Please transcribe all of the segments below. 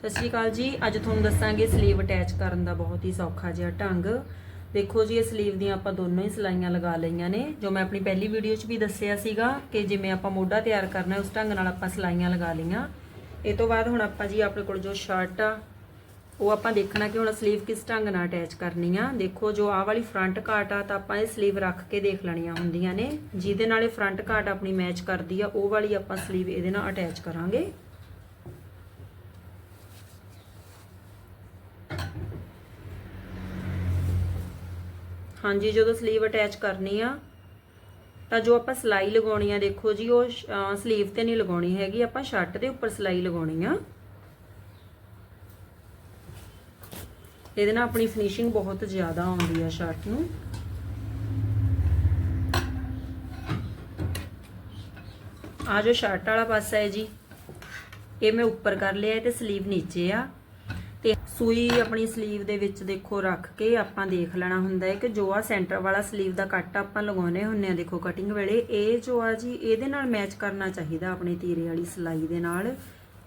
ਸਤਿ ਸ਼੍ਰੀ ਅਕਾਲ ਜੀ। ਅੱਜ ਤੁਹਾਨੂੰ ਦੱਸਾਂਗੇ ਸਲੀਵ ਅਟੈਚ ਕਰਨ ਦਾ ਬਹੁਤ ਹੀ ਸੌਖਾ ਜਿਹਾ ਢੰਗ। ਦੇਖੋ ਜੀ, ਇਹ ਸਲੀਵ ਦੀਆਂ ਆਪਾਂ ਦੋਨੋਂ ਹੀ ਸਲਾਈਆਂ ਲਗਾ ਲਈਆਂ ਨੇ, ਜੋ ਮੈਂ ਆਪਣੀ ਪਹਿਲੀ ਵੀਡੀਓ 'ਚ ਵੀ ਦੱਸਿਆ ਸੀਗਾ ਕਿ ਜਿਵੇਂ ਆਪਾਂ ਮੋਢਾ ਤਿਆਰ ਕਰਨਾ ਉਸ ਢੰਗ ਨਾਲ ਆਪਾਂ ਸਲਾਈਆਂ ਲਗਾ ਲਈਆਂ। ਇਹ ਤੋਂ ਬਾਅਦ ਹੁਣ ਆਪਾਂ ਜੀ, ਆਪਣੇ ਕੋਲ ਜੋ ਸ਼ਰਟ ਆ, ਉਹ ਆਪਾਂ ਦੇਖਣਾ ਕਿ ਹੁਣ ਸਲੀਵ ਕਿਸ ਢੰਗ ਨਾਲ ਅਟੈਚ ਕਰਨੀ ਆ। ਦੇਖੋ, ਜੋ ਆਹ ਵਾਲੀ ਫਰੰਟ ਕਾਟ ਆ, ਤਾਂ ਆਪਾਂ ਇਹ ਸਲੀਵ ਰੱਖ ਕੇ ਦੇਖ ਲੈਣੀਆਂ ਹੁੰਦੀਆਂ ਨੇ। ਜਿਹਦੇ ਨਾਲ ਇਹ ਫਰੰਟ ਕਾਟ ਆਪਣੀ ਮੈਚ ਕਰਦੀ ਆ, ਉਹ ਵਾਲੀ ਆਪਾਂ ਸਲੀਵ ਇਹਦੇ ਨਾਲ ਅਟੈਚ ਕਰਾਂਗੇ। ਹਾਂਜੀ, ਜਦੋਂ ਸਲੀਵ ਅਟੈਚ ਕਰਨੀ ਆ, ਤਾਂ ਜੋ ਆਪਾਂ ਸਲਾਈ ਲਗਾਉਣੀ ਆ, ਦੇਖੋ ਜੀ, ਉਹ ਸਲੀਵ ਤੇ ਨਹੀਂ ਲਗਾਉਣੀ ਹੈਗੀ, ਆਪਾਂ ਸ਼ਰਟ ਦੇ ਉੱਪਰ ਸਲਾਈ ਲਗਾਉਣੀ ਆ। ਇਹਦੇ ਨਾਲ ਆਪਣੀ ਫਿਨਿਸ਼ਿੰਗ ਬਹੁਤ ਜ਼ਿਆਦਾ ਆਉਂਦੀ ਆ ਸ਼ਰਟ ਨੂੰ। ਆ ਜੋ ਸ਼ਰਟ ਵਾਲਾ ਪਾਸਾ ਹੈ ਜੀ, ਇਹ ਮੈਂ ਉੱਪਰ ਕਰ ਲਿਆ ਤੇ ਸਲੀਵ ਨੀਚੇ ਆ। ਤੇ ਸੂਈ ਆਪਣੀ ਸਲੀਵ ਦੇ ਵਿੱਚ ਦੇਖੋ ਰੱਖ ਕੇ ਆਪਾਂ ਦੇਖ ਲੈਣਾ ਹੁੰਦਾ ਹੈ ਕਿ ਜੋ ਆ ਸੈਂਟਰ ਵਾਲਾ ਸਲੀਵ ਦਾ ਕੱਟ ਆਪਾਂ ਲਗਾਉਨੇ ਹੁੰਨੇ ਆ ਦੇਖੋ ਕਟਿੰਗ ਵੇਲੇ, ਇਹ ਜੋ ਆ ਜੀ, ਇਹਦੇ ਨਾਲ ਮੈਚ ਕਰਨਾ ਚਾਹੀਦਾ ਆਪਣੀ ਤੀਰੇ ਵਾਲੀ ਸਲਾਈ ਦੇ ਨਾਲ।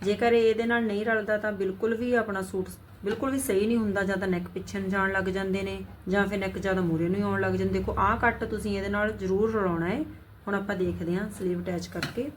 ਜੇਕਰ ਇਹ ਇਹਦੇ ਨਾਲ ਨਹੀਂ ਰਲਦਾ ਤਾਂ ਬਿਲਕੁਲ ਵੀ ਆਪਣਾ ਸੂਟ ਬਿਲਕੁਲ ਵੀ ਸਹੀ ਨਹੀਂ ਹੁੰਦਾ, ਜਾਂ ਤਾਂ ਨੈਕ ਪਿੱਛੇ ਨੂੰ ਜਾਣ ਲੱਗ ਜਾਂਦੇ ਨੇ, ਜਾਂ ਫਿਰ ਨੈਕ ਜ਼ਿਆਦਾ ਮੂਰੇ ਨੂੰ ਆਉਣ ਲੱਗ ਜਾਂਦੇ। ਦੇਖੋ, ਆਹ ਕੱਟ ਤੁਸੀਂ ਇਹਦੇ ਨਾਲ ਜ਼ਰੂਰ ਰਲਾਉਣਾ ਹੈ। ਹੁਣ ਆਪਾਂ ਦੇਖਦੇ ਹਾਂ ਸਲੀਵ ਅਟੈਚ ਕਰਕੇ।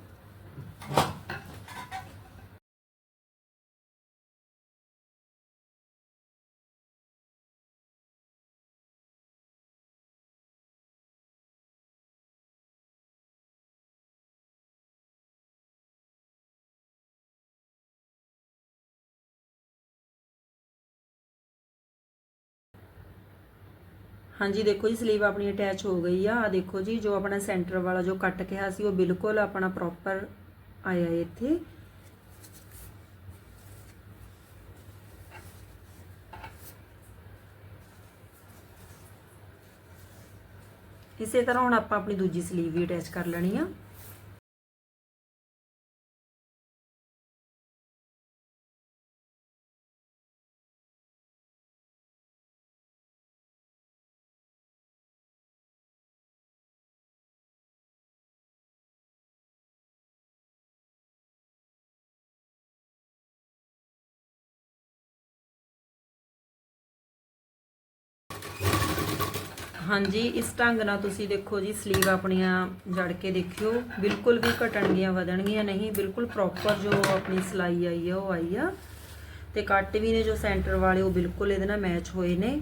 ਹਾਂਜੀ, ਦੇਖੋ ਜੀ ਸਲੀਵ ਆਪਣੀ ਅਟੈਚ ਹੋ ਗਈ ਆ। ਆ ਦੇਖੋ ਜੀ, ਜੋ ਆਪਣਾ ਸੈਂਟਰ ਵਾਲਾ ਜੋ ਕੱਟ ਕਿਹਾ ਸੀ, ਉਹ ਬਿਲਕੁਲ ਆਪਣਾ ਪ੍ਰੋਪਰ ਆਇਆ ਹੈ ਇੱਥੇ। ਇਸੇ ਤਰ੍ਹਾਂ ਹੁਣ ਆਪਾਂ ਆਪਣੀ ਦੂਜੀ ਸਲੀਵ ਵੀ ਅਟੈਚ ਕਰ ਲੈਣੀ ਆ। ਹਾਂਜੀ, ਇਸ ਢੰਗ ਨਾਲ ਤੁਸੀਂ ਦੇਖੋ ਜੀ ਸਲੀਵ ਆਪਣੀਆਂ ਜੜ ਕੇ ਦੇਖਿਓ। ਬਿਲਕੁਲ ਵੀ ਘਟਣਗੀਆਂ, ਵਧਣਗੀਆਂ ਨਹੀਂ, ਬਿਲਕੁਲ ਪ੍ਰੋਪਰ ਜੋ ਆਪਣੀ ਸਲਾਈ ਆਈ ਆ, ਉਹ ਆਈ ਆ। ਤੇ ਕੱਟ ਵੀ ਨੇ ਜੋ ਸੈਂਟਰ ਵਾਲੇ, ਉਹ ਬਿਲਕੁਲ ਇਹਦੇ ਨਾਲ ਮੈਚ ਹੋਏ ਨੇ।